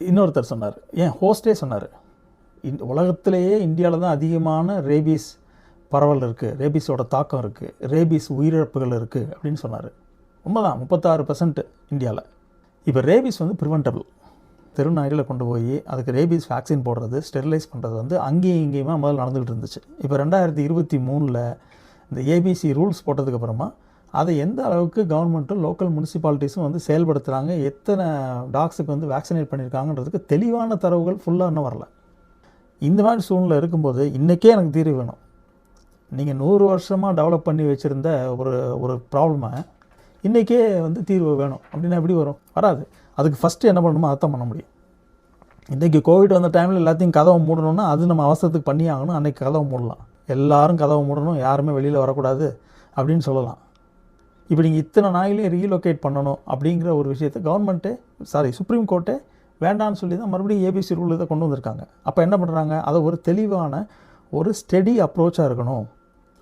இன்னொருத்தர் சொன்னார். ஏன்? ஹோஸ்டே சொன்னார். இந்த உலகத்திலேயே இந்தியாவில் தான் அதிகமான ரேபீஸ் பரவல் இருக்குது ரேபீஸோட தாக்கம் இருக்குது ரேபீஸ் உயிரிழப்புகள் இருக்குது அப்படின்னு சொன்னார். உண்மைதான். முப்பத்தாறு பர்சன்ட் இந்தியாவில். இப்போ ரேபீஸ் வந்து ப்ரிவென்டபிள் தெருநாய்களை கொண்டு போய் அதுக்கு ரேபீஸ் வேக்சின் போடுறது ஸ்டெரிலைஸ் பண்ணுறது வந்து அங்கேயும் இங்கேயுமா முதல்ல நடந்துகிட்டு இருந்துச்சு. இப்போ ரெண்டாயிரத்தி இருபத்தி மூணில் இந்த ஏபிசி ரூல்ஸ் போட்டதுக்கப்புறமா அதை எந்த அளவுக்கு கவர்மெண்ட்டும் லோக்கல் முனிசிபாலிட்டிஸும் வந்து செயல்படுத்துகிறாங்க எத்தனை டாக்ஸுக்கு வந்து வேக்சினேட் பண்ணியிருக்காங்கன்றதுக்கு தெளிவான தரவுகள் ஃபுல்லாக இன்னும் வரல. இந்த மாதிரி சூழ்நிலை இருக்கும்போது இன்றைக்கே எனக்கு தீர்வு வேணும். நீங்கள் நூறு வருஷமாக டெவலப் பண்ணி வச்சுருந்த ஒரு ஒரு ப்ராப்ளமை இன்றைக்கே வந்து தீர்வு வேணும். அப்படின்னா எப்படி வரும்? வராது. அதுக்கு ஃபஸ்ட்டு என்ன பண்ணணுமோ அதான் பண்ண முடியும். இன்றைக்கி கோவிட் வந்த டைமில் எல்லாத்தையும் கதவை மூடணும்னா அது நம்ம அவசரத்துக்கு பண்ணி ஆகணும். அன்றைக்கி கதவை மூடலாம். எல்லோரும் கதவை மூடணும். யாருமே வெளியில் வரக்கூடாது அப்படின்னு சொல்லலாம். இப்போ நீங்கள் இத்தனை நாயிலையும் ரீலொகேட் பண்ணணும் அப்படிங்கிற ஒரு விஷயத்தை கவர்மெண்ட்டே சாரி சுப்ரீம் கோர்ட்டே வேண்டான்னு சொல்லி தான் மறுபடியும் ஏபிசி ரூல் இதை கொண்டு வந்திருக்காங்க. அப்போ என்ன பண்ணுறாங்க அதை ஒரு தெளிவான ஒரு ஸ்டெடி அப்ரோச்சாக இருக்கணும்.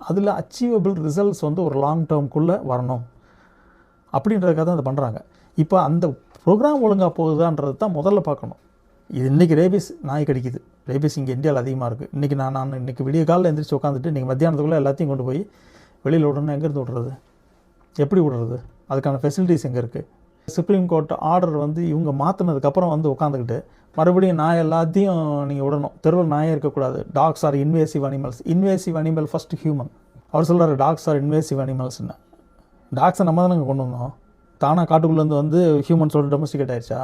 அதில் அச்சீவபிள் ரிசல்ட்ஸ் வந்து ஒரு லாங் டேர்ம்குள்ளே வரணும். அப்படின்றதுக்காக தான் அதை பண்ணுறாங்க இப்போ அந்த ப்ரோக்ராம் ஒழுங்காக போகுதான்றது தான் முதல்ல பார்க்கணும். இது இன்றைக்கி ரேபிஸ் நாய் கடிக்குது. ரேபிஸ் இங்கே இந்தியாவில் அதிகமாக இருக்குது இன்றைக்கி நான் நான் இன்றைக்கி விடிய காலையில் எந்திரிச்சு உட்காந்துட்டு இன்றைக்கி மத்தியானத்துக்குள்ளே எல்லாத்தையும் கொண்டு போய் வெளியில் விடணும் எங்கேருந்து விடுறது? எப்படி விடுறது? அதுக்கான ஃபெசிலிட்டிஸ் எங்கே இருக்குது சுப்ரீம் கோர்ட் ஆர்டர் வந்து இவங்க மாற்றினதுக்கப்புறம் வந்து உட்காந்துக்கிட்டு மறுபடியும் நாய் எல்லாத்தையும் நீங்கள் விடணும். தெருவில் நாயே இருக்கக்கூடாது. Dogs are invasive animals invasive animal first human அவர் சொல்கிறார் டாக்ஸ் ஆர் இன்வேசிவ் அனிமல்ஸ்னு டாக்ஸை நம்ம தானே கொண்டு வந்தோம்? தானாக காட்டுக்குள்ளேருந்து வந்து ஹியூமன்ஸோட டொமஸ்டிகேட் ஆயிடுச்சா?